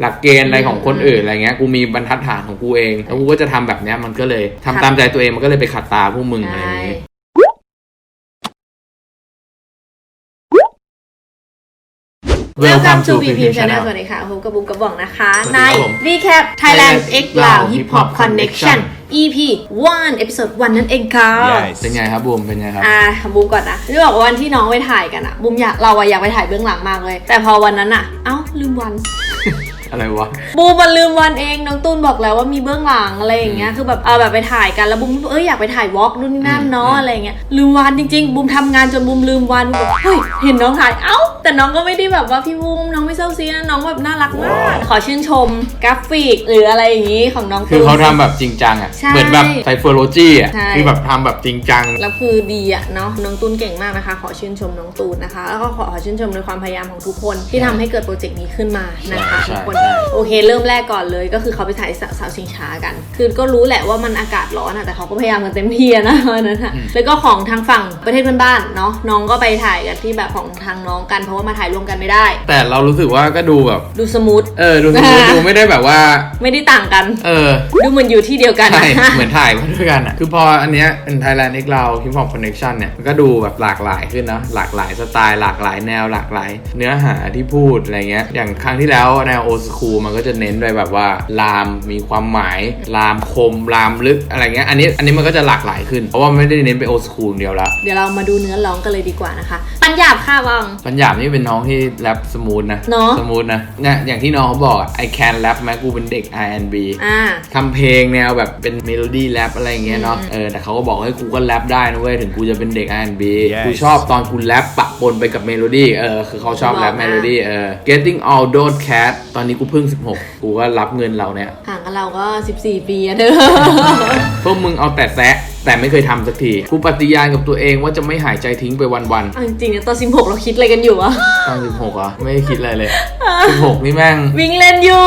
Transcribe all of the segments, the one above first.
หลักเกณฑ์อะไรของคนอื่นอะไรเงี้ย กูมีบรรทัดฐานของกูเอง แล้วกูก็จะทำแบบเนี้ยมันก็เลยทำตามใจตัวเองมันก็เลยไปขัดตาพวกมึงอะไรอย่างงี้ Welcome to BP Channel สวัสดีค่ะพบกับบุ้มกับบ่องนะคะสวัสในดีครับผม Recap Thailand Thailand X X Lao Lao Hip Hip Hop Hop Connection Connection EP 1 Episode 1นั่นเองค่ะ Yes เป็นไงครับบูมเป็นไงครับ อ่าบุ้มก่อนนะที่บอกว่าวันที่น้องไปถ่ายกันอะบุ้มอยากเราอะอยากไปถ่ายเบื้องหลังมากเลย แต่พอวันนั้นอะเอ้าลืมวัน อะไรวะ บูมมันลืมวันเองน้องตูนบอกแล้วว่ามีเบื้องหลังอะไรอย่างเงี้ยคือแบบเอาแบบไปถ่ายกันแล้วบูมเอ้ยอยากไปถ่ายวอล์กนู่นนี่นั่นเนาะอืมอะไรอย่างเงี้ยลืมวันจริง ๆ บูมทำงานจนบูมลืมวันบูมแบบเฮ้ยเห็นน้องถ่ายเอ้า แต่น้องก็ไม่ได้แบบว่าพี่บูมน้องไม่เศร้าซีนะน้องแบบน่ารักมาก ขอชื่นชมกราฟิก หรืออะไรอย่างงี้ของน้องคือตูนเขาทำแบบจริงจังอะ ใช่เหมือนแบบไซโฟโลจีอะ ใช่ที่แบบทำแบบจริงจัง แล้วคือดีอะเนาะน้องตูนเก่งมากนะคะ ขอชื่นชมน้องตูนนะคะ แล้วก็ขอขอชื่นชมในความพยายามของทุกคนที่ทำให้เกิดโปรเจกต์นี้ขึ้นมานะคะใช่ ทุกคนใช่โอเค เริ่มแรกก่อนเลยก็คือเขาไปถ่ายสาวสาวชิงช้ากัน คือก็รู้แหละว่ามันอากาศร้อนอะแต่เขาก็พยายามกันเต็มที่อะนะวันนั้นอะแล้วก็ของทางฝั่งประเทศเพื่อนบ้านเนาะน้องก็ไปถ่ายกันที่แบบของทางน้องกันเพราะว่ามาถ่ายร่วมกันไม่ได้ แต่เรารู้สึกว่าก็ดูแบบ ดูสมูทเออดูสมูทอ่าดูไม่ได้แบบว่า ไม่ได้ต่างกัน เออ ดูเหมือนอยู่ที่เดียวกันใช่เหมือนถ่ายมาด้วยกันอะคือพออันเนี้ยเป็น Thailand X เรา Hip Hop Connection เนี่ยมันก็ดูแบบหลากหลายขึ้นเนอะหลากหลายสไตล์หลากหลายแนวหลากหลาย เนื้อหาที่พูดอะไรเงี้ยอย่างครั้งที่แล้วแนวโอสคูมันก็จะเน้นไปแบบว่าลามมีความหมาย ลามคม ลามลึกอะไรเงี้ยอันนี้อันนี้มันก็จะหลากหลายขึ้น เพราะว่าไม่ได้เน้นไปโอสคูเดียวละเดี๋ยวเรามาดูเนื้อร้องกันเลยดีกว่านะคะ ปัญญาบค่ะวัง ปัญญาบนี่เป็นน้องที่แรปสมูทนะเนอะสมูทนะเนี่ยอย่างที่น้องเขาบอกอะ I can rap แม้กูเป็นเด็ก R&B อ่า ทำเพลงแนวแบบเป็นเมโลดี้แรปอะไรอย่างเงี้ยเนาะอืมเออ แต่เขาก็บอกให้กูก็แรปได้นะเว้ย ถึงกูจะเป็นเด็ก R&B Yes กูชอบตอนกูแรปปะปนไปกับเมโลดี้ เออ คือเขาชอบบอกแรปนะเมโลดี้ เออ Getting All Those Cat ตอนนี้กูเพิ่ง 16 กูก็รับเงินเราเนี่ยห่างกันเราก็ 14 ปีอะเด้อ พวกมึงเอาแต่แซะ แต่ไม่เคยทำสักทีกูปฏิญาณกับตัวเองว่าจะไม่หายใจทิ้งไปวันเอาจริงๆนะตอน16 เราคิดอะไรกันอยู่อะ ๆตอน16อะไม่ได้คิดอะไรเลย16นี่แม่ง วิ่งเล่นอยู่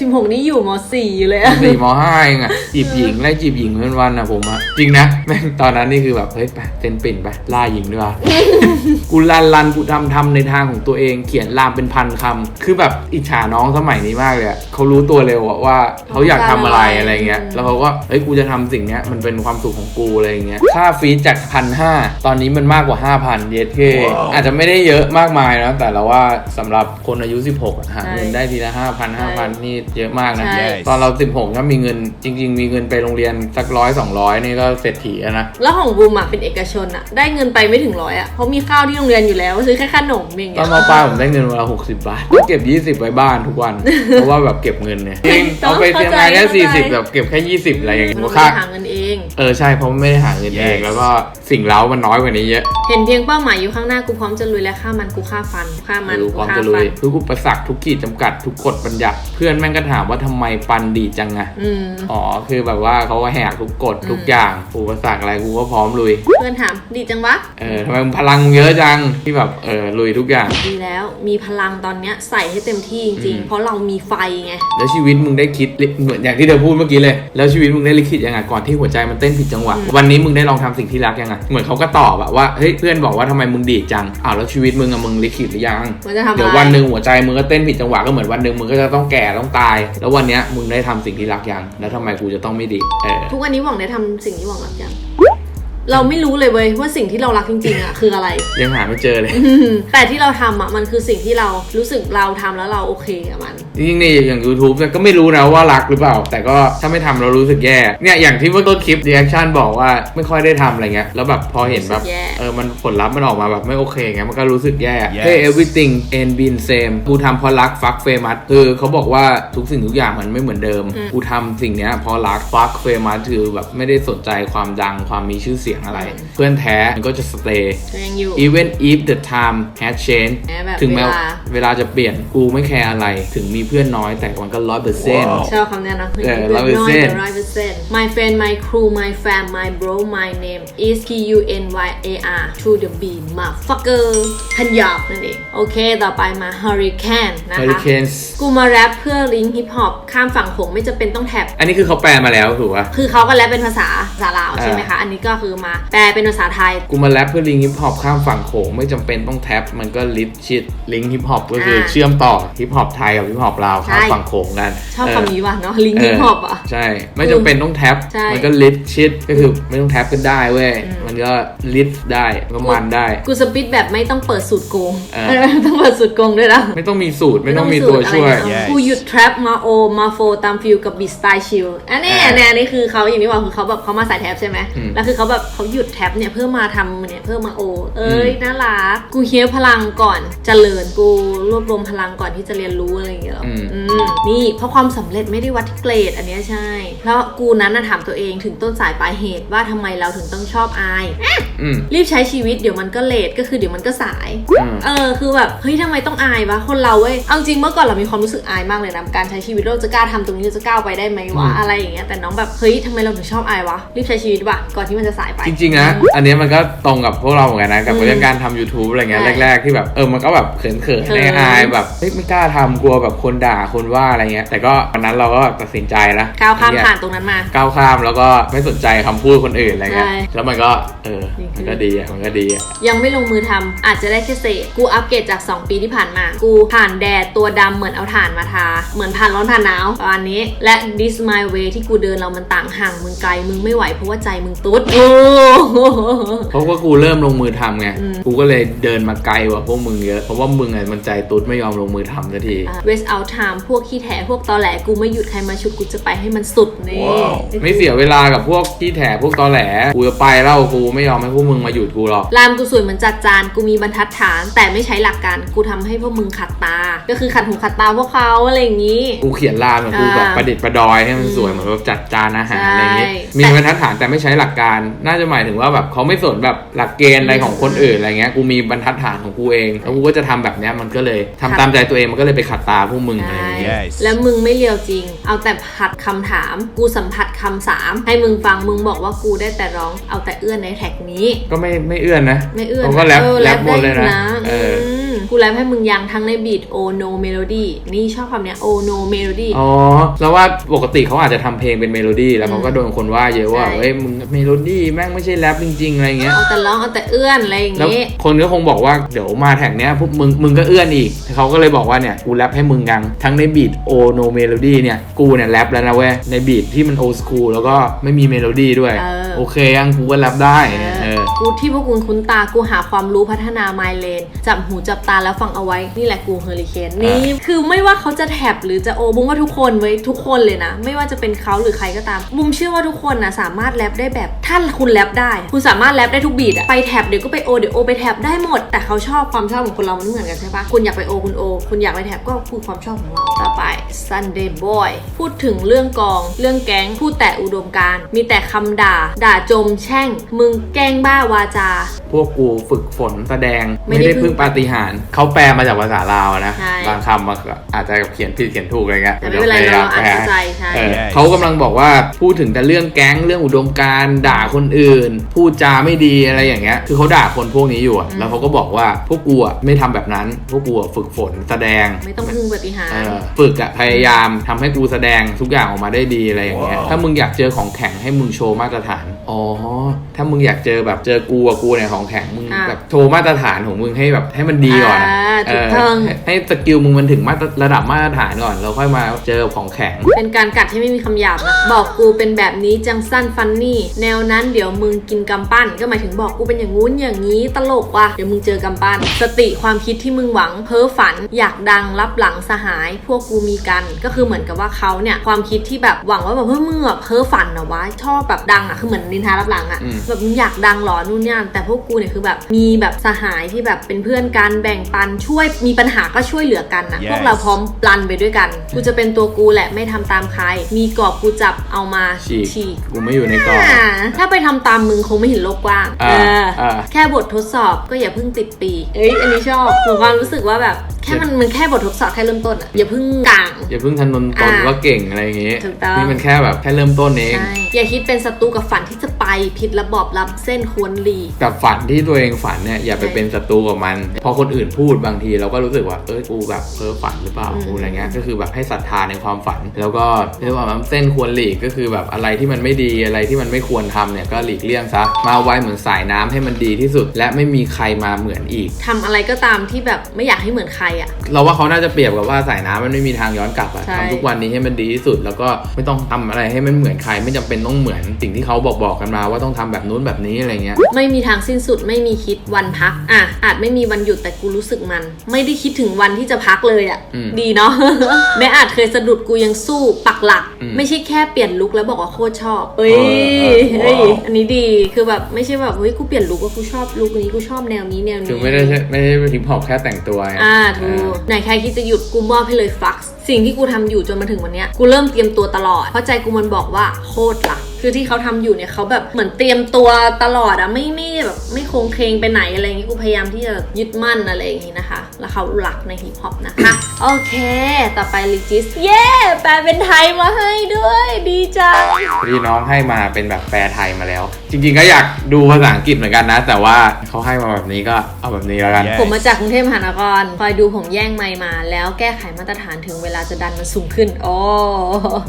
16 นี่อยู่ม .4 อยู่เลยอะ สี่มห้าเองอะจีบหญิงไล่จีบหญิงเป็นวันอะผมอะจริงนะแม่งตอนนั้นนี่คือแบบเฮ้ยไปเต้นปิ่นไปล่าหญิงด้วยวะกูลันลันกูทำทำในทางของตัวเองเขียนลามเป็นพันคำคือแบบอิจฉาน้องสมัยนี้มากเลยอะเขารู้ตัวเร็วอะว่าเขาอยากทำอะไรอะไรเงี้ยแล้วเขาก็เฮ้ยกูจะทำสิ่งเนี้ยมันเป็นความสุขของกูอะไรเงี้ยค่าฟีดจากพันห้าตอนนี้มันมากกว่า 5,000 เยสเคอาจจะไม่ได้เยอะมากมายนะแต่เราว่าสำหรับคนอายุ 16อะหาเงินได้ทีละ5,000 5,000 นี่เยอะมากนะใช่ตอนเรา 16ถ้ามีเงินจริง ๆ มีเงินไปโรงเรียนสักร้อยสองร้อยนี่ก็เศรษฐีแล้วนะแล้วของบูมอะเป็นเอกชนอะได้เงินไปไม่ถึงร้อยอะเพราะมีข้าวที่โรงเรียนอยู่แล้วซื้อแค่ขนมอย่างตเงี้อนยมปลายผมได้เงินวันละหกสิบบาทก็เก็บ20ไว้บ้านทุกวัน เพราะว่าแบบเก็บเงินเนี่ยจริงต้องเอาไปเตรียมงานแค่เข้าใจสี่สิบแบบเก็บแค่ยี่สิบอะไรอย่างเงี้ยเราค่าไม่ได้หาเงินเอง เออใช่เพราะไม่ได้หาเงินเอง Yes แล้วก็สิ่งเล้ามันน้อยกว่านี้เยอะเห็นเพียงเป้าหมายอยู่ข้างหน้ากูพร้อมจะลุยและฆ่ามันกูฆ่าฟันฆ่ามันรู้กูความฆ่าจะลุฟัยนทุกอุปสรรคทุกขีดจำกัดทุกกฎบัญญัติเพื่อนแม่งก็ถามว่าทำไมปันดีจังอะอืม อ๋อคือแบบว่าเขาก็แหกทุกกฎทุกอย่างอุปสรรคอะไรกูก็พร้อมลุย เพื่อนถามดีจังวะ เออทำไมมึงพลังมึงเยอะจังที่แบบเออลุยทุกอย่าง ดีแล้วมีพลังตอนเนี้ยใส่ให้เต็มที่จริงอืมๆเพราะเรามีไฟไง แล้วชีวิตมึงได้คิดเหมือนอย่างที่เธอพูดเมื่อกี้เลย แล้วชีวิตมึงได้ลิขิตยังไงก่อนที่หัวใจมันเต้นผิดจังหวะอืมวันนี้มึงได้ลองทำสิ่งที่รักยังไงเหมือนเขาก็ตอบอะว่าเฮ้ยเพื่อนบอกว่าทำไมมึงดีดจังอ้าวแล้วชีวิตมึงอะมึงลิขิตหรือยังมันจะทำอะไรเดี๋ยววันหนึ่งหัวใจมึงก็เต้นผิดจังหวะก็เหมือนวันหนึ่งมึงก็จะต้องแก่ต้องตาย แล้ววันเนี้ยมึงได้ทำสิ่งที่รักยังแล้วทำไมกูจะต้องไม่ดีเออทุกวันนี้หวังได้ทำสิ่งที่หวังรักยัง เราไม่รู้เลยเว้ยว่าสิ่งที่เรารักจริงๆอะคืออะไร ยังหาไม่เจอเลย อืมแต่ที่เราทำอะมันคือสิ่งที่เรารู้สึกเราทำแล้วเราโอเคกับมัน จริงๆนี่อย่าง YouTube เนี่ยก็ไม่รู้นะว่ารักหรือเปล่า แต่ก็ถ้าไม่ทำเรารู้สึกแย่เนี่ยอย่างที่เมื่อต้นคลิป reaction บอกว่าไม่ค่อยได้ทำอะไรเงี้ยแล้วแบบพอเห็นแบบรู้สึกแย่ เออมันผลลัพธ์มันออกมาแบบไม่โอเคเงี้ยมันก็รู้สึกแย่ Yes Hey everything ain't been same กูทำเพราะรัก fuck famous คือเขาบอกว่าทุกสิ่งทุกอย่างมันไม่เหมือนเดิมอืมกูทำสิ่งเนี้ยเพราะรัก fuck famous คือแบบไม่ได้สนใจความดังความมีชื่อเสียงอะไร เพื่อนแท้มันก็จะ stay ก็ยังอยู่ even if the time has changed แม้แบบถึงแม้เวลา เวลาจะเปลี่ยนกูไม่แคร์อะไร ถึงมีเพื่อนน้อยแต่มันก็ร้อยเปอร์เซ็นต์ ชอบคำนี้นะเออร้อยเปอร์เซ็นต์100%ร้อยเปอร์เซ็นต์ my friend my crew my fam my bro my name is P U N Y A R to the B motherfucker พันยาบนั่นเอง โอเค ต่อไปมา hurricane นะคะ Hurricanes กูมาแรปเพื่อลิงก์ฮิปฮอปข้ามฝั่งโขงไม่จำเป็นต้องแท็บ อันนี้คือเขาแปลมาแล้วถูกป่ะ คือเขาก็แรปเป็นภาษาภาษาลาวอ่าใช่ไหมคะ อันนี้ก็คือมา แปลเป็นภาษาไทย กูมาแรปเพื่อลิงฮิปฮอปข้ามฝั่งโขงไม่จำเป็นต้องแท็บมันก็ลิทชิดลิงฮิปฮอปก็คืออาเชื่อมต่อฮิปฮอปไทยกับฮิปฮอปลาวข้ามใช่ ฝั่งโขงกันชอบเคำนี้ว่ะเนาะลิงฮิปฮอปอะ ใช่ ไม่จำเป็นต้องแท็บใช่มันก็ลิทชิดก็คือไม่ต้องแท็บก็ได้เว้ย อืม มันก็ลิทได้ก็มันได้ กูสปิดแบบไม่ต้องเปิดสูตรโกงเออไม่ต้องเปิดสูตรโกงด้วยนะ ไม่ต้องมีสูตรไม่ต้องมีตัวช่วยไม่ต้องมีสูตรอะไรนะกูหยุดแทรปมาโอมาโฟตามฟิลกับบิสไตล์ชิลอันนี้อ่าอันนี้อันนี้คือเขาอย่างที่บอกคือเขาแบบเขามาสายแท็บใช่ไหมอืม แล้วคือเขาแบบเขาหยุดแท็บเนี่ยเพื่อมาทำเนี่ยเพื่อมาโอ เอ้ยอืมน่ารักกูเฮียพลังก่อนเจริญกูรวบรวมพลังก่อนที่จะเรียนรู้อะไรอย่างเงี้ยหรออืมอืมนี่เพราะความสำเร็จไม่ได้วัดที่เกรดอันเนี้ยใช่ เพราะกูนั้นน่ะถามตัวเองถึงต้นสายปลายเหตุว่าทำไมเราถึงต้องชอบอายอืมรีบใช้ชีวิตเดี๋ยวมันก็เลทก็คือเดี๋ยวมันก็สายอืมเออคือแบบเฮ้ยทำไมต้องอายวะคนเราเว้ยเอาจริงเมื่อก่อนเรามีความรู้สึกอายมากเลยนะการใช้ชีวิตเราจะกล้าทำตรงนี้เราจะก้าวไปได้ไหมวะอืมอะไรอย่างเงี้ยแต่น้องแบบเฮ้ยทำไมเราถึงชอบอายวะรีบใช้ชีวิตวะก่อนที่มันจะสายไป จริงๆนะ อันเนี้ยมันก็ตรงกับพวกเราเหมือนกันนะ กับอืมเรื่องการทำ YouTube อะไรเงี้ยใช่แรก ๆ ที่แบบเออมันก็แบบเขินๆเขินในอายแบบเฮ้ยไม่กล้าทำกลัวแบบคนด่าคนว่าอะไรเงี้ย แต่ก็วันนั้นเราก็ตัดสินใจนะก้าวข้ามเนี่ยผ่านตรงนั้นมา ก้าวข้ามแล้วก็ไม่สนใจคำพูดคนอื่นอะไรเงี้ยใช่แล้วมันก็เออดีขึ้นมันก็ดีอะมันก็ดีอะ ยังไม่ลงมือทำอาจจะได้แค่เศษกูอัปเกรดจาก 2 ปีที่ผ่านมา กูผ่านแดดตัวดำเหมือนเอาถ่านมาทา เหมือนผ่านร้อนผ่านหนาวประมาณนี้ และ this my way ที่กูเดินเรามันต่างห่างมึงไกล มึงไม่ไหวเพราะว่าใจมึงตุ๊ดโอ้เพราะว่ากูเริ่มลงมือทำไงอืมกูก็เลยเดินมาไกลกว่าพวกมึงเยอะ เพราะว่ามึงอะมันใจตุ๊ดไม่ยอมลงมือทำสักที เวสเอาไทม์พวกขี้แถพวกตอแหลกูไม่หยุดใครมาชุดกูจะไปให้มันสุดนี่ไม่เสียเวลากับพวกที่แถพวกตอแหลกูจะไปแล้วกูไม่ยอมให้พวกมึงมาหยุดกูหรอกรามกูสวยเหมือนจัดจานกูมีบรรทัดฐาน แต่ไม่ใช้หลักการกูทำให้พวกมึงขัดตา ก็คือขัดหูขัดตาพวกเขาอะไรอย่างนี้ กูเขียนลามเหมือนกูอ่าแบบประดิษฐ์ประดอยให้มันสวยเหมือนแบบจัดจานอาหารใช่อะไรอย่างงี้ มีแต่บรรทัดฐานแต่ไม่ใช้หลักการน่าจะหมายถึงว่าแบบเขาไม่สนแบบหลักเกณฑ์อะไรของคนอื่นอะไรเงี้ยกูมีบรรทัดฐานของกูเองแล้วกูก็จะทำแบบเนี้ยมันก็เลยทำตามใจตัวเองมันก็เลยไปขัดตาพวกมึงอะไรอย่างเงี้ย Yes แล้วมึงไม่เลียวจริง เอาแต่ผัดคำถาม กูสัมผัสคำสามให้มึงฟังมึงบอกว่ากูได้แต่ร้องเอาแต่เอื้อนในแท็กนี้ ก็ไม่ไม่เอื้อนนะไม่เอื้อนเขาก็แรปออแรปหมดเลยได้นะอเออม กูแรปให้มึงยังทั้งในบีท o no melody นี่ชอบคำเนี้ย o no melody อ๋อแล้วว่าปกติเขาอาจจะทำเพลงเป็นเมโลดี้แล้วเขาก็โดนคนว่าเยอะว่าใช่เฮ้ยมึงเมโลดี้แม่งไม่ใช่แรปจริงๆอะไรเงี้ย เอาแต่ร้องเอาแต่เอื้อนอะไรอย่างแล้วงี้ คนก็คงบอกว่าเดี๋ยวมาแท็กเนี้ยพวกมึงมึงก็เอื้อนอีกเขาก็เลยบอกว่าเนี่ยกูแรปให้มึงยังทั้งในบีทโอโนเมโลดี้เนี่ยกูเนี่ยแรปแล้วนะเว้ยในบีทที่มันโอสคูลแล้วก็ไม่มีเมโลดี้ด้วย เออ โอเคยังกูก็แรปได้เออ กูที่พวกคุณคุ้นตากูหาความรู้พัฒนาไมเลนจับหูจับตาแล้วฟังเอาไว้นี่แหละกูเฮอริเคนนี่คือไม่ว่าเขาจะแท็บหรือจะโอบุ้มว่าทุกคนไว้ยทุกคนเลยนะ ไม่ว่าจะเป็นเขาหรือใครก็ตามบุ้มเชื่อว่าทุกคนนะสามารถแรปได้แบบถ้าคุณแรปได้ คุณสามารถแรปได้ทุกบีทอะไปแท็บเดี๋ยวก็ไปโอเดี๋ยวโอไปแท็บได้หมด แต่เขาชอบความชอบของคนเรามันไม่เหมือนกันใช่ปะคุณอยากไปโอคุณโอ คุณอยากไปแท็บก็คือความชอบของเราต่อไป Sunday Boy พูดถึงเรื่องกอง เรื่องแก๊งพูดแต่อุดมการณ์มีแต่คำด่า ด่าจมแช่ง มึงแกล้งบ้าวาจา พวกกูฝึกฝนแสดงไม่ไม่ได้ได้พึ่งปาฏิหาริย์เขาแปลมาจากภาษาลาวนะ ใช่บางคำมันก็อาจจะเขียนผิดเขียนถูกอะไรเงี้ยแต่ไม่เป็นไรดี๋ยวเราอ่านพยยมเข้าใจใช่ เออ Yes เขากำลังบอกว่าพูดถึงแต่เรื่องแก๊งเรื่องอุดมการณ์ด่าคนอื่น พูดจาไม่ดีอะไรอย่างเงี้ยคือเขาด่าคนพวกนี้อยู่อะแล้วเขาก็บอกว่าพวกกูอะไม่ทำแบบนั้น พวกกูอะฝึกฝนแสดง ไม่ต้องพึ่งปฏิหารเออฝึกอะพยายามทำให้กูแสดงทุกอย่างออกมาได้ดีอะไรอย่างเงี้ย ว้าว ถ้ามึงอยากเจอของแข็งให้มึงโชว์มาตรฐาน อ๋อ ถ้ามึงอยากเจอแบบเจอกูอะกูเนี่ยของแข็งมึงอะแบบโชว์มาตรฐานของมึงให้แบบให้มันดีก่อนอะอ่าเอถูกอต้องให้ให้สกิลมึงมันถึงมาตรระดับมาตรฐานก่อนแล้วค่อยมาเจอของแข็ง เป็นการกัดที่ไม่มีคำหยาบนะบอกกูเป็นแบบนี้จังสั้นฟันนี่ แนวนั้นเดี๋ยวมึงกินกำปั้น ก็หมายถึงบอกกูเป็นอย่างงู้นอย่างนี้ตลกว่ะเดี๋ยวมึงเจอกำปั้น สติความคิดที่มึงหวัง เพ้อฝัน อยากดังรับหลังสหาย พวกกูมีกัน ก็คือเหมือนกับว่าเขาเนี่ยความคิดที่แบบหวังว่าแบบเฮ้ยมึงแบบเพ้อฝันเหรอวะชอบแบบดังอะคือเหมือนนินทารับหลังอะอืม แบบมึงอยากดังเหรอนู่นนี่นั่นแต่พวกกูเนี่ยคือแบบมีแบบสหายที่แบบเป็นเพื่อนกันแบ่งปันช่วยมีปัญหาก็ช่วยเหลือกันนะ Yes พวกเราพร้อมปลันไปด้วยกัน กูจะเป็นตัวกูแหละไม่ทำตามใคร มีกรอบกูจับเอามาฉีกฉีกกูไม่อยู่ในกรอบ อ่าถ้าไปทำตามมึงคงไม่เห็นโลกกว้างอ่าเอออ่า แค่บททดสอบก็อย่าเพิ่งติดปีกเอ้ยอันนี้ชอบถึงความรู้สึกว่าแบบแค่มันมันแค่บททดสอบแค่เริ่มต้นอะอย่าเพิ่งกลาง อย่าเพิ่งทันนนตนอะว่าเก่งอะไรอย่างงี้ ถูกต้อง นี่มันแค่แบบแค่เริ่มต้นเอง ใช่อย่าคิดเป็นศัตรูกับฝันที่จะไปผิดระบอบรับเส้นควรหลีก กับฝันที่ตัวเองฝันเนี่ยอย่าไปใช่เป็นศัตรูกับมัน พอคนอื่นพูดบางทีเราก็รู้สึกว่าเอ้ยกูแบบเพ้อฝันหรือเปล่าอืมกูอะไรเงี้ยก็คือแบบให้ศรัทธาในความฝัน แล้วก็เรียกว่ามันเส้นควรหลีกก็คือแบบอะไรที่มันไม่ดีอะไรที่มันไม่ควรทำเนี่ยก็หลีกเลี่ยงซะมาไว้เหมือนสายน้ำให้มันดีที่สุด และไม่มีใครมาเหมือนอีกทำอะไรก็ตามที่แบบไม่อยากให้เหมือนใครอะเราว่าเขาน่าจะเปรียบกับว่าสายน้ำมันไม่มีทางย้อนกลับอะใช่ทำทุกวันนี้ให้มันดีที่สุด แล้วก็ไม่ต้องทำอะไรให้มันเหมือนใคร ไม่จำเป็นต้องเหมือนสิ่งที่เขาบอกบอกกันมาว่าต้องทำแบบนู้นแบบนี้อะไรเงี้ยไม่มีทางสิ้นสุดไม่มีคิดวันพัก อะ อาจไม่มีวันหยุดแต่กูรู้สึกมัน ไม่ได้คิดถึงวันที่จะพักเลยอะอืมดีเนาะ แม้อาจเคยสะดุดกูยังสู้ปักหลัก อืมไม่ใช่แค่เปลี่ยนลุคแล้วบอกว่าโคตรชอบเอ้ยเออเออเฮ้ยว้าว อันนี้ดีคือแบบไม่ใช่แบบเฮ้ยกูเปลี่ยนลุคว่ากูชอบลุคนี้กูชอบแนวนี้แนวนี้ คือไม่ได้ใช่ไม่ได้ฮิปฮอปแค่แต่งตัวไงอ่าถูกไหนใครคิดจะหยุดกูมอบให้เลยฟัก สิ่งที่กูทำอยู่จนมาถึงวันเนี้ยกูเริ่มเตรียมตัวตลอด เพราะใจกูมันบอกว่าโคตรละคือที่เขาทำอยู่เนี่ยเขาแบบเหมือนเตรียมตัวตลอดอะไม่ไม่แบบไม่โครงเคงไปไหนอะไรอย่างงี้กูพยายามที่จะยึดมั่นอะไรอย่างงี้นะคะ แล้วเขาหลักในฮิปฮอปนะคะ โอเค ต่อไปลิจิส เย้แปลเป็นไทยมาให้ด้วย ดีจังพี่น้องให้มาเป็นแบบแปลไทยมาแล้ว จริง ๆ ก็อยากดูภาษาอังกฤษเหมือนกันนะ แต่ว่าเขาให้มาแบบนี้ก็เอาแบบนี้แล้วกัน ผมมาจากกรุงเทพมหานครคอยดูผมแย่งไมค์มา แล้วแก้ไขมาตรฐานถึงเวลาจะดันมันสูงขึ้นโอ้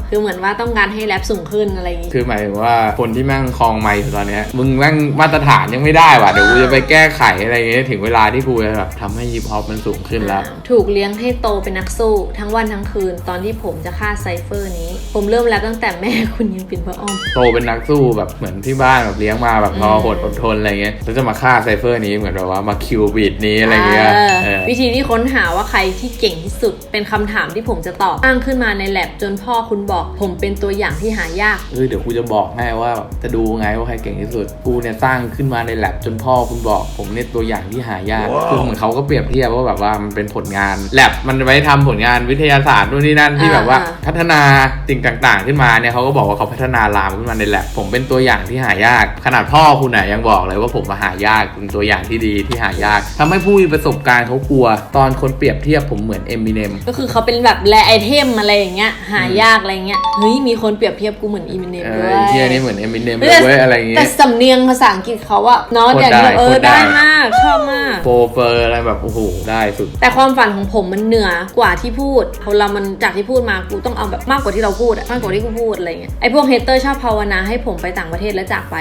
คือเหมือนว่าต้องการให้แรปสูงขึ้นอะไรอย่างงี้คือหมายถึงว่าคนที่แม่งคลองไมค์อยู่ตอนเนี้ยมึงแม่งมาตรฐานยังไม่ได้ว่ะเดี๋ยวกูจะไปแก้ไขอะไรอย่างเงี้ยถึงเวลาที่กูจะแบบทำให้ฮิปฮอปมันสูงขึ้นแล้ว ถูกเลี้ยงให้โตเป็นนักสู้ ทั้งวันทั้งคืน ตอนที่ผมจะฆ่าไซเฟอร์นี้ ผมเริ่มแรปตั้งแต่แม่คุณยังเป็นพระอ้อมโตเป็นนักสู้แบบเหมือนที่บ้านแบบเลี้ยงมาแบบพออืมหดอดทนอะไรเงี้ยแล้วจะมาฆ่าไซเฟอร์นี้เหมือนแบบว่ามาคิวบีดนี้อะไรเงี้ยเออเออวิธีที่ค้นหาว่าใครที่เก่งที่สุดเป็นคำถามที่ผมจะตอบอ้างขึ้นมาในแลบจนพ่อคุณบอก ผมเป็นตัวอย่างที่หายากเออเดี๋ยวกูจะบอกให้ว่าจะดูไงว่าใครเก่งที่สุดกูเนี่ยสร้างขึ้นมาในแลบจนพ่อคุณบอก ผมเนี่ยตัวอย่างที่หายากคือเหมือนเขาก็เปรียบเทียบว่าแบบว่ามันเป็นผลงานแลบมันไว้ทำผลงานวิทยาศาสตร์นู่นนี่นั่นที่แบบว่าอ่าพัฒนาสิ่งต่างๆ ขึ้นมาเนี่ยเขาก็บอกว่าเขาพัฒนาลามขึ้นมาในแลบผมเป็นตัวอย่างที่หายาก ขนาดพ่อคุณน่ะยังบอกเลยว่าผมมาหายากเป็นตัวอย่างที่ดีที่หายากทำให้ผู้มีประสบการณ์เขากลัว ตอนคนเปรียบเทียบผมเหมือนเอมิเนมก็คือเขาเป็นแบบแรไอเทมอะไรอย่างเงี้ยหายากอะไรเงี้ยเฮ้ยมีคนเปรียบเทียบกูเหมือนอีมิเนมเอด้อวยไอ้เฮียนี่เหมือนเอมิเนมเลยเว้ยอะไรอย่างงี้แต่สำเนียงภาษาอังกฤษเขาอะเนาะโคตรอย่างที่แบบได้เออโคตรได้ ได้มาก ชอบมากโฟเฟอร์อะไรแบบโอ้โหได้สุด แต่ความฝันของผมมันเหนือกว่าที่พูดเราเรามันจากที่พูดมากูต้องเอาแบบมากกว่าที่เราพูดอะมากกว่าที่กูพูดอะไรเงี้ยไอพวกเฮเตอร์ชอบภาวนาให้ผมไปต่างประเทศแล้วจากไป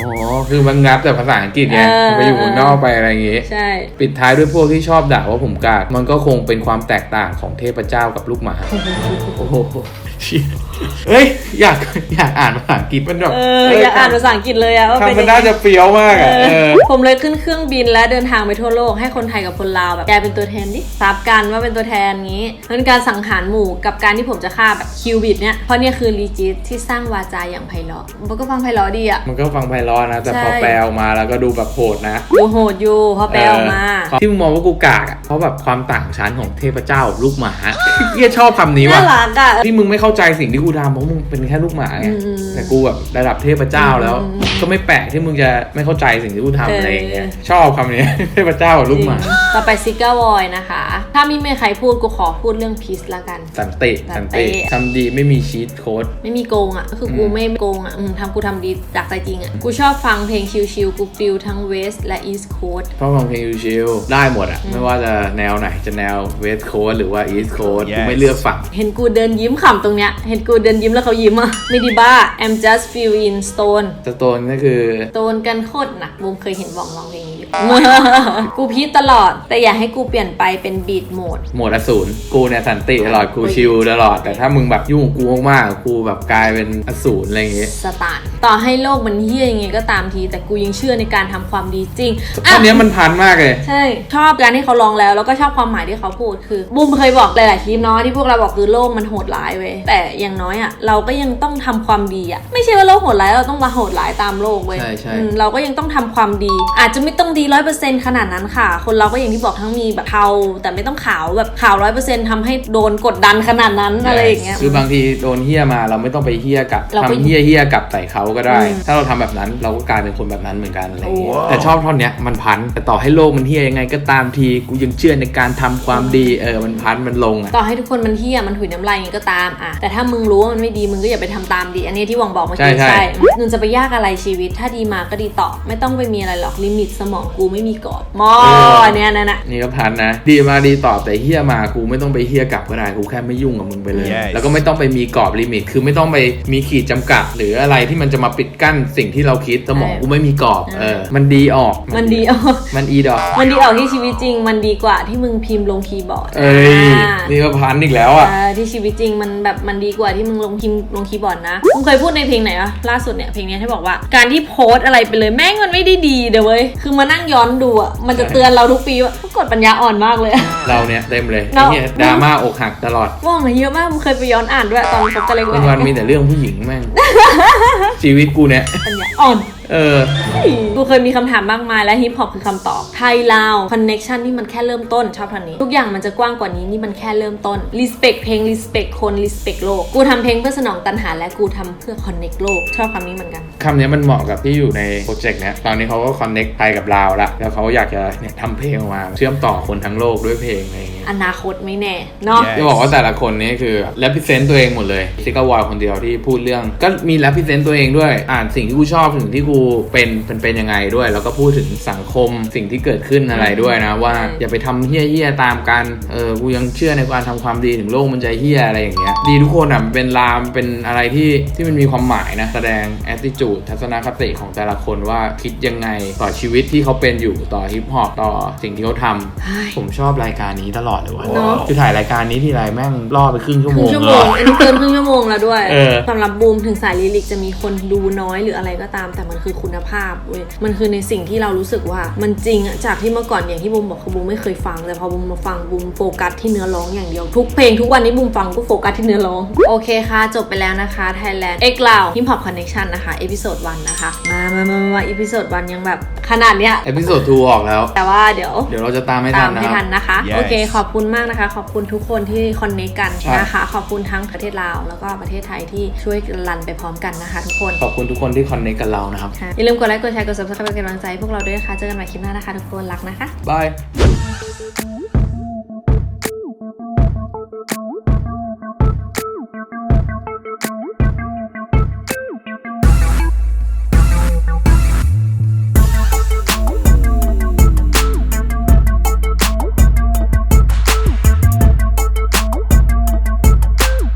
อ๋อ คือมันงับแต่ภาษาอังกฤษไงเออ ไปอยู่เมืองนอกไปอะไรอย่างงี้ ใช่ ปิดท้ายด้วยพวกที่ชอบด่าว่าผมกากมันก็คงเป็นความแตกต่างของเทพเจ้ากับลูกหมา โอ้โห เชี่ยเฮ้ยอยากอยากอ่านภาษาอังกฤษมันแบบเอออยากอ่านภาษาอังกฤษเลยอะว่าเป็นคำมันยังไงน่าจะเปรี้ยวมากอะเอเอออผมเลยขึ้นเครื่องบินและเดินทางไปทั่วโลกให้คนไทยกับคนลาวแบบแกเป็นตัวแทนดิทราบกันว่าเป็นตัวแทนงี้มันเป็นการสังหารหมู่กับการที่ผมจะฆ่าแบบคิวบิดเนี่ยเพราะเนี่ยคือลีจิตที่สร้างวาจาอย่างไพเราะมันก็ฟังไพเราะดีอะมันก็ฟังไพเราะนะแต่ใช่พอแปลออกมาแล้วก็ดูแบบโหดนะดูโหดอยู่พอแปลออกมาเออที่มึงมองว่ากูกากอะเพราะแบบความต่างชั้นของเทพเจ้ากับลูกหมาเฮียชอบคำนี้ว่ะน่ารักอะที่มึงไม่เข้าใจสิ่งที่กูทำเพราะมึงเป็นแค่ลูกหมาไงอืมแต่กูแบบระดับเทพเจ้าแล้ว อืมก็ไม่แปลกที่มึงจะไม่เข้าใจสิ่งที่กูทำเอออ อะไรอย่างเงี้ยชอบคำนี้ เทพเจ้ากับลูกหมาจริงต่อไปซิก้าวอยนะคะ ถ้าไม่มีใครพูดกูขอพูดเรื่องพีซละกัน สันติสัสันนติติ ทำดีไม่มีชีตโค้ด ไม่มีโกงอะ่ะก็คือกูอืมไม่โกงอะ่ะอืมทำกูทำดีจากใจจริงอะ่ะ กูชอบฟังเพลงชิลๆกูฟิลทั้งเวสและอีสต์โคสเพราะฟังเพลงชิลๆได้หมดอะไม่ว่าจะแนวไหนจะแนวเวสโค้ดหรือว่าอีสโค้ด Yes กูไม่เลือกฝั่ง เห็นกูเดินยิ้มขำตรงเนี้ยเห็นกูเดินยิ้มแล้วเขายิ้มอะ่ะไม่ดีบ้า I'm just feel in stone สโตนก็คือ โดนกันโคตรหนักบูมเคยเห็นบองร้องเพลงนี้อยู่ กูพีทตลอด แต่อย่าให้กูเปลี่ยนไปเป็นบีทโหมด โหมดอสูรกูเนี่ยสันติตลอดกูชิลตลอด แต่ถ้ามึงแบบยุ่งกับกูมากๆกูแบบกลายเป็นอสูรอะไรอย่างเงี้ยสตาร์ทต่อให้โลกมันเฮี้ยยังไงก็ตามที แต่กูยังเชื่อในการทำความดีจริงท่อนเนี้ยมันพันมากเลย ใช่ชอบการที่เขาลองแล้วแล้วก็ชอบความหมายที่เขาพูดคือบูมเคยบอกหลายๆคลิปเนาะที่พวกเราบอกคือโลกมันโหดร้ายเว้ยแต่อย่างน้อยอะ่ะเราก็ยังต้องทำความดีอะ่ะไม่ใช่ว่าโลกโหดร้ายเราต้องมาโหดร้ายตามโลกเว้ยใช่ใช่ อืมเราก็ยังต้องทำความดี อาจจะไม่ต้องดีร้อยเปอร์เซ็นต์ขนาดนั้นค่ะ คนเราก็อย่างที่บอกทั้งมีแบบเทาแต่ไม่ต้องขาวแบบขาวร้อยเปอร์เซ็นต์ทำให้โดนกดดันขนาดนั้นอะไรอย่างเงี้ย คือบางทีโดนเฮี้ยมาเราไม่ต้องไปเฮี้ยกลับเราก็ ทำเฮี้ยเฮี้ยกลับใส่เขาก็ได้อืมถ้าเราทำแบบนั้นเราก็กลายเป็นคนแบบนั้นเหมือนกันอะไรอย่างเงี้ยโอ้แต่ชอบท่อนเนี้ยมันพันแต่ต่อให้โลกมันเฮียยังไงก็ตามทีกูยังเชื่อในการทำความดีเออมันพันมันลงอะ ต่อให้ทุกคนมันเที่ยมันถุยน้ำลายอย่างนี้ก็ตามอะแต่ถ้ามึงรู้ว่ามันไม่ดีมึงก็อย่าไปทำตามดี อันนี้ที่หวังบอกเมื่อกี้ใช่ใช่มึงจะไปยากอะไรชีวิต ถ้าดีมาก็ดีต่อไม่ต้องไปมีอะไรหรอกลิมิตสมองกูไม่มีกรอบมอเนี่ยนั่นน่ะนี่ก็พันนะ ดีมาดีตอบแต่เฮียมากูไม่ต้องไปเฮียกลับก็ได้กูแค่ไม่ยุ่งกับมึงไปเลย Yes แล้วก็ไม่ต้องไปมีกรอบลิมิต คือไม่ต้องไปมีขีดจำกัด หรืออะไรที่มันจะมาปิดกั้นสิ่งที่เราคิดสมองกูไม่มีกรอบเออมันดีออกมันดีออก มันอีดอก มันดีออกที่ชีวิตจริง มันดีกว่าที่มึงพิมพ์ลงคีย์บอร์ดเอ้ยอ่านี่ก็พันอีกแล้วอะ เออที่ชีวิตจริงมันแบบมันดีกว่าที่มึงลงพิมพ์ลงคีย์บอร์ดนะมึงเคยพูดในเพลงไหนวะล่าสุดเนี่ยเพลงเนี้ยที่บอกว่า การที่โพสต์อะไรไปเลยแม่งมันไม่ได้ดีเด้อเว้ยคือมานั่งย้อนดูอะ มันจะเตือนเราทุกปีว่าพวกกดปัญญาอ่อนมากเลย เราเนี่ยเต็มเลยเราไอ้เนี่ยดราม่าอกหักตลอดว่องมาเยอะมากมึงเคยไปย้อนอ่านด้วยตอนคบกันเล็กวันวันๆมีแต่เรื่องผู้หญิงแม่งชีวิตกูเนี่ยปัญญาอ่อนเออ กูเคยมีคำถามมากมายและฮิปฮอปคือคำตอบ ไทยลาวคอนเน็ชันนี่มันแค่เริ่มต้นชอบทันนี้ ทุกอย่างมันจะกว้างกว่านี้นี่มันแค่เริ่มต้น respect เพลง respect คน respect โลก กูทำเพลงเพื่อสนองตัณหาและกูทำเพื่อ connect โลก ชอบคำนี้เหมือนกัน คำนี้มันเหมาะกับที่อยู่ในโปรเจกต์เนี้ยตอนนี้เขาก็คอนเน็กไทยกับลาวละแล้วเขาอยากจะเนี่ยทำเพลงออกมา เชื่อมต่อคนทั้งโลกด้วยเพลงอะไรอย่างเงี้ยอนาคตไม่แน่เนาะ Yes จะบอกว่าแต่ละคนนี้คือแรปพิเซนต์ตัวเองหมดเลยซิกาวอยคนเดียวที่พูดเรื่อง ก็มีแรปพิเซนต์ตัวเองด้วย อ่านสิ่งที่กูชอบสิ่งที่กูเป็นเป็นเป็นยังไงด้วย แล้วก็พูดถึงสังคมสิ่งที่เกิดขึ้นอะไรด้วยนะ ว่าอืมอย่าไปทำเฮี้ยๆตามกันเออกูยังเชื่อในการทำความดีถึงโลกมันจะเฮี้ยอะไรอย่างเงี้ยดีทุกคนอะมันเป็นรามเป็นอะไรที่ที่มันมีความหมายนะแสดง attitude ทัศนคติของแต่ละคนว่าคิดยังไงต่อชีวิตที่เขาเป็นอยู่ต่อฮิปฮอปต่อสิ่งที่เขาทำเฮ้ยผมชอบรายการนี้ตลอดเลยว่ะเนอะ คือถ่ายรายการนี้ทีไรแม่งล่อไปครึ่งชั่วคโมรึ่งงชั่วเลโมงยอันนี้เกินครึ่งชั่วโมงแล้วด้วยเออ สำหรับบูมถึงสายลิลิกจะมีคนดูน้อยหรืออะไรก็ตาม แต่มันคือคุณภาพเว้ยมันคือในสิ่งที่เรารู้สึกว่ามันจริงอะจากที่เมื่อก่อนอย่างที่บูมบอกคือบูมไม่เคยฟังแต่พอบูมมาฟังบูมโฟกัสที่เนื้อร้องอย่างเดียวทุกเพลงทุกวันนี้บูมฟังก็โฟกัสที่เนื้อร้อง โอเคค่ะ จบไปแล้วนะคะ Thailand X l o u d Hip Hop Connection นะคะเอพิโซด1นะคะ มามามามาเอพิโซด1ยังแบบขนาดเนี้ยเอพิโซด2ออกแล้ว แต่ว่าเดี๋ยว เดี๋ยวเราจะตามให้ตาทัมนนะให้คทัรับนนะคะ Yes โอเคขอบคุณมากนะคะ ขอบคุณทุกคนที่คอนเนคกันใช่นะคะ ขอบคุณทั้งประเทศลาวแล้วก็ประเทศไทยที่ช่วยรันไปพร้อมกันนะคะ ทุกคน ขอบคุณทุกคนที่คอนเนคกับเรานะครับค่ะ อย่าลืมกดไลค์ กดแชร์ กด subscribe เป็นกำลังใจให้พวกเราด้วยนะคะ เจอกันใหม่คลิปหน้านะคะทุกคน รักนะคะ บาย